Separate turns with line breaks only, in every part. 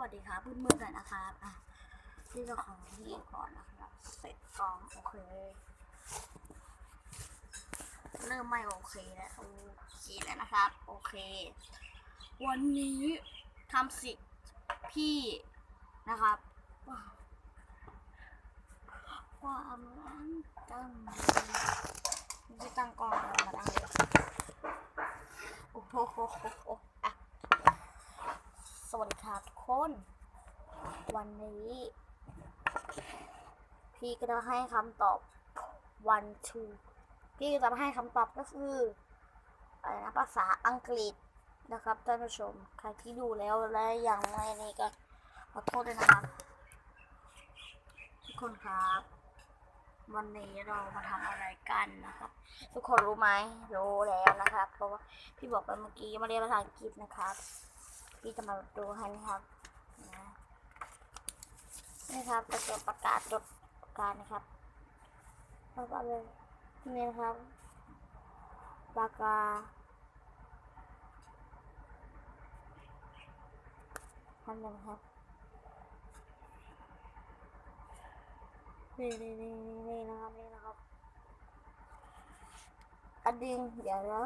สวัสดีครับมืดมืดๆหน่อยนะครับอะที่จะของที่ก่อนนะครับเสร็จกองโอเคเริ่มไม่โอเคแล้วโอเคแล้วนะครับ โอเค วันนี้ทำสิพี่นะครับความรักตั้งจะตั้งกองมาตั้งเลยโอ้โหโหโหโห สวัสดีครับคน วันนี้ พี่ก็จะให้คำตอบ one two พี่จะให้คำตอบก็คืออะไรนะภาษาอังกฤษนะครับท่านผู้ชม ใครที่ดูแล้วและยังไม่นี่ก็ขอโทษด้วยนะครับ ทุกคนครับ วันนี้เรามาทำอะไรกันนะครับ ทุกคนรู้ไหมรู้แล้วนะครับ เพราะว่าพี่บอกไปเมื่อกี้มาเรียนภาษาอังกฤษนะครับ พี่จะมาดูให้นะครับนะนี่ครับจะเกิดประกาศจดประกาศนะครับประกาศเลยนี่นะครับปากกาทำยังครับนี่นี่นี่นี่นี่นะครับนี่นะครับอันดิงเดี๋ยวนะ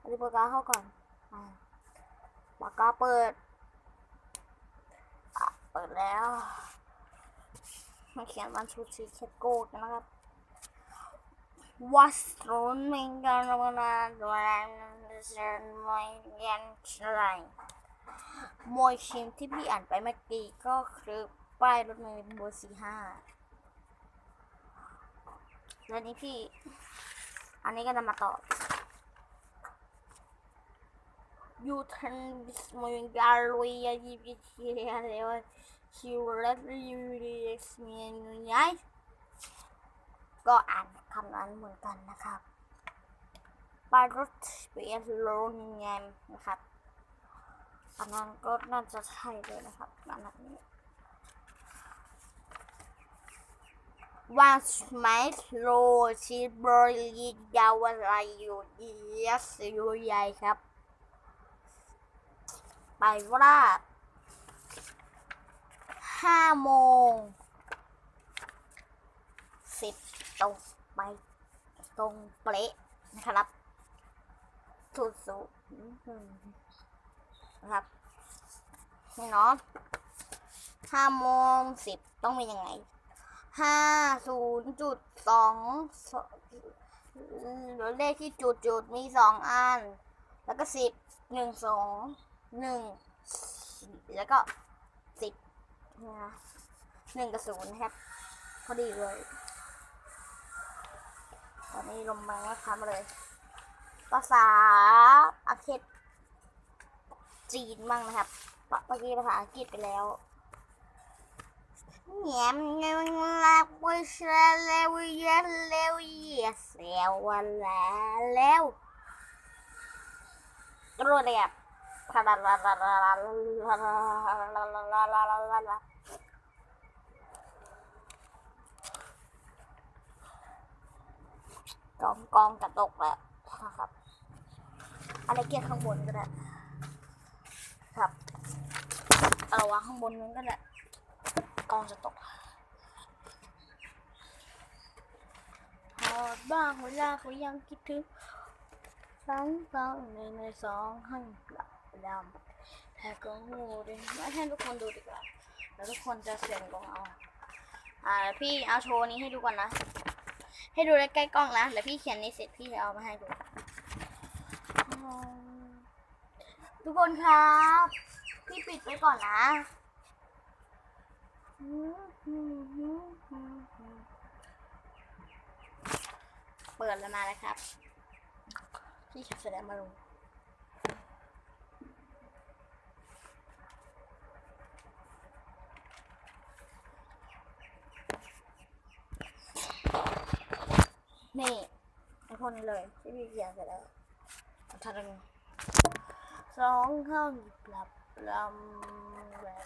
อันดิงปากกาเข้าก่อนอ่า ปากกาเปิดเปิดแล้วมาเขียนวันชูชีเคโก้กันนะครับวัสดุมิงกันวันนั้นวันนั้นจะไม่ยันอะไรมวยชิมที่พี่อ่านไปเมื่อกี้ก็คือป้ายรถเมล์เบอร์สี่ห้าแล้วนี้พี่ อันนี้ก็จะมาตอบ ยูทันบิสมอยกาลว탄비스모인 갈로이야 이비티야 레와 히우레드 유리엑스미엔 유니아이 ก็อ่านคำนั้นเหมือนกันนะครับปารุตเปียโลนแงมนะครับอันนั้นก็น่าจะใช่เลยนะครับอันนั้นว่าไหมโลชิบริยาวอะไรอยุเยสหญ่ครับ ไปว่าห้าโมงสิบตรงไปตรงเป๊ะนะครับสุดสุดนะครับนี่เนาะห้าโมงสิบต้องเป็นยังไงห้าศูนย์จุดสองเลขที่จุดจุดมีสองอัน แล้วก็สิบหนึ่งสอง หนึ่งแล้วก็สิบนะหนึ่งกับศูนย์ครับ พอดีเลย ตอนนี้ลมมาครับเลยภาษาอาเขตจีนมั่งนะครับเมื่อกี้ภาษาอังกฤษไปแล้วแหนมเงาลับวิชาเลวเยอะเลวเยอะเสียวันแล้วรู้เลยครับ กองกองจะตกแล้วนะครับ อะไรเกี่ยร์ข้างบนก็ได้ครับเอาวางข้างบนนั้นก็ได้กองจะตกหอดบ้างเวลาเขายังคิดถึงสองสองหนึ่งในสองห้กลับ ดำแต่ก็งูดิไม่ให้ทุกคนดูดีกว่าแล้วทุกคนจะเสียงกองเอา อ่าพี่เอาโชว์นี้ให้ดูก่อนนะ ให้ดูใกล้ๆกล้องนะเดี๋ยวพี่เขียนนี้เสร็จพี่จะเอามาให้ดู ทุกคนครับ พี่ปิดไว้ก่อนนะเปิดแล้วมาแล้วครับ พี่แสดงมาลง นี่ไอพวนี้เลยที่พี่เขียนเสร็จแล้วทันนึงสองข้างปรับลำแบบ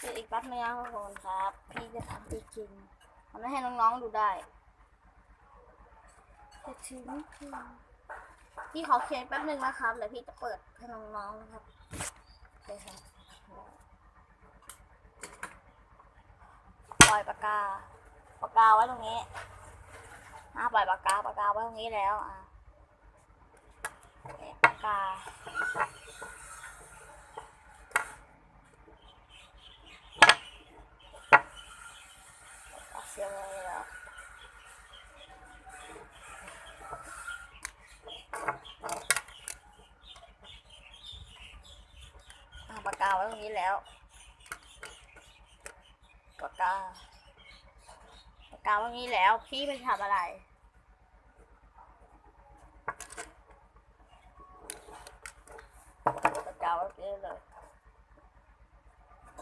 คืออีกแป๊บนึงครับผมครับ พี่จะทำจริงๆทำให้น้องๆดูได้จะถึงพี่ขอเขียนแป๊บนึงนะครับแล้วพี่จะเปิดให้น้องๆครับโอเคครับปล่อยปากกาปากกาไว้ตรงนี้ รงนี้แล้วอะปากกาเสียบไว้แล้วปากกาไว้ตรงนี้แล้วปากกาปากกาไว่างี้แล้วพี่ไปทำอะไร ปากกาว่างี้เลย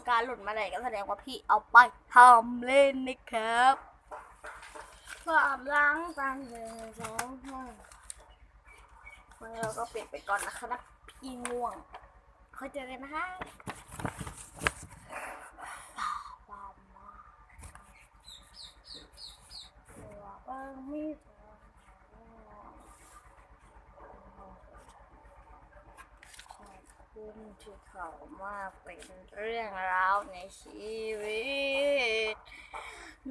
ปากกาหลุดมาไหนก็แสดงว่าพี่เอาไปทำเล่นนะครับความล้างตันหนึ่งสองห้าวันนี้เราก็ปิดไปก่อนนะครับพี่ง่วงค่อยเจอกันนะคะความมาว่าบางมีทางข อบคุณที่เขามาเป็นเรื่องราวในชีวิต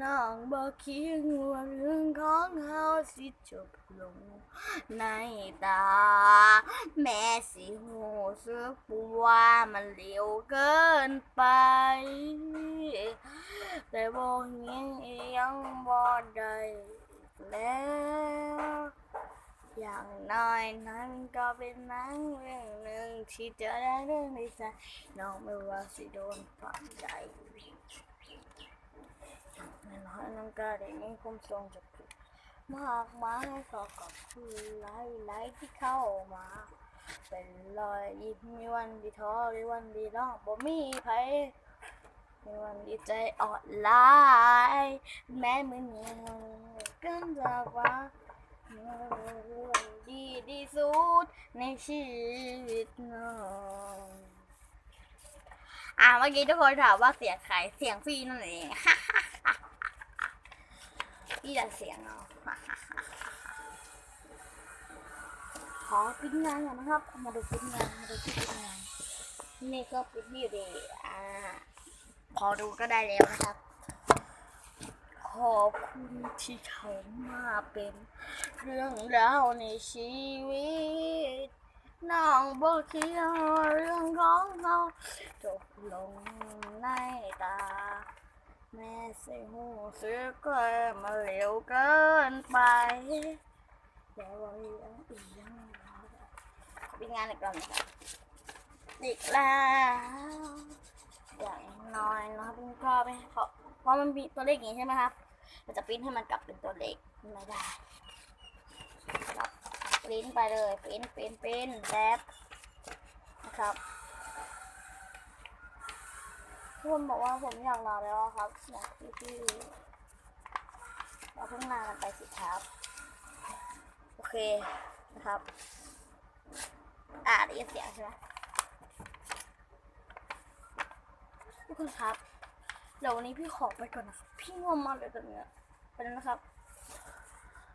น้องบอกคิดว่าเรื่องของเขาสิจบลงในตา แม่สิหูสึกว่ามันเร็วเกินไป แต่บอกยังยังบ่ได้แล้ว อย่างน้อยนั้นก็เป็นนังเรื่องหนึ่งที่จะได้เรื่องในใจน้องไม่ว่าสิโดนฝังใจน่นอนน้องก็ได้มีความทรงจำผิดมากมายขอขอบคุณหลายหลายที่เข้ามา เป็นรอยยิ้มมีวันดีท้อมีวันดีร้องบ่มีไผในวันดีใจอ่อนล้าแม้มือนื่อยกันจากว่า ดีที่สุดในชีวิตน้องอ่าเมื่อกี้ทุกคนถามว่าเสียงใครเสียงพี่นั่นเองพี่แต่เสียงเอาขอปิ้นงานก่อนนะครับ มาดูปิ้นงานมาดูปิ้นงานนี่ก็ปิ้นอยู่ดีอ่าพอดูก็ได้แล้วนะครับ ขอบคุณที่เขามาเป็น เรื่องราวในชีวิต น้องบอกคิดว่เรื่องของเขาจบลงในตา แม่สิหูสึกก็มาเร็วเกินไปแต่ว่ายังอีกยังอขอเปงานอีกก่อนนะครับอีกแล้วอย่างน้อยนะครับพี่ก็ไม่เพราะเพราะมันมีตัวเลขอย่างนี้ใช่ไหมครับเราจะปริ้นให้มันกลับเป็นตัวเลขไม่ได้ ปริ้นไปเลยปริ้นปริ้นปริ้นแบบนะครับทุกคนบอกว่าผมอยากลาแล้วครับอยากที่ที่เราเพิ่งลากันไปสิครับ โอเคนะครับ อ่าได้ยินเสียงใช่ไหมทุกคนครับเดี๋ยววันนี้พี่ขอไปก่อนนะครับพี่ง่วงมากเลยตอนเนี้ยไปแล้วนะครับ